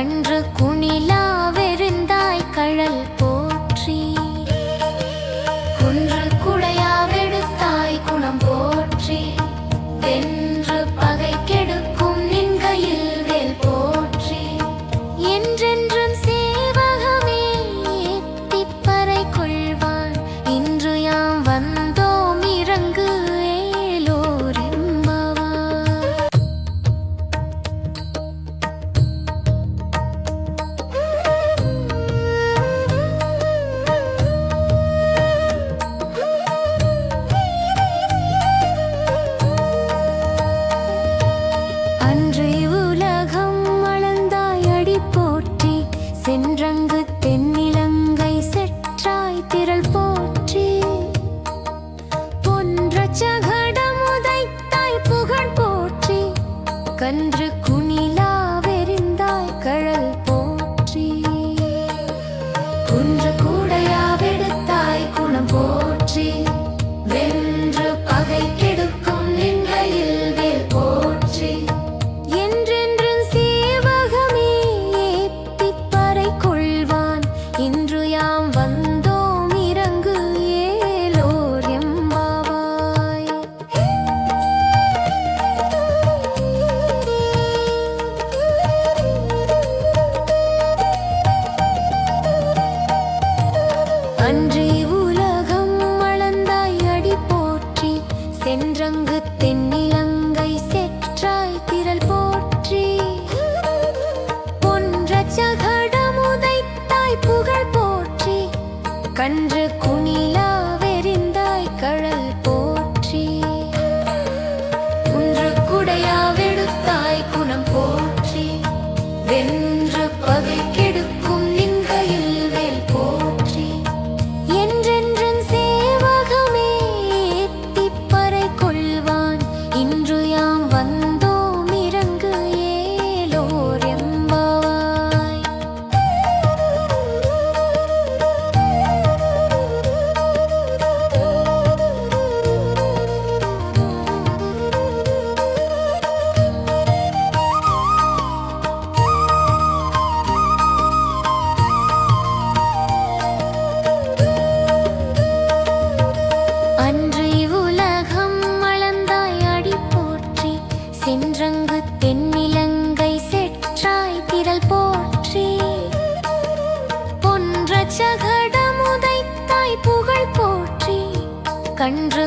கன்று அன்று உலகம் மலர்ந்தாய் அடி போற்றி சென்றங்கு தென்னிலங்கை செற்றாய் திரள் போற்றி. பொன்ற சகடம் போற்றி கன்று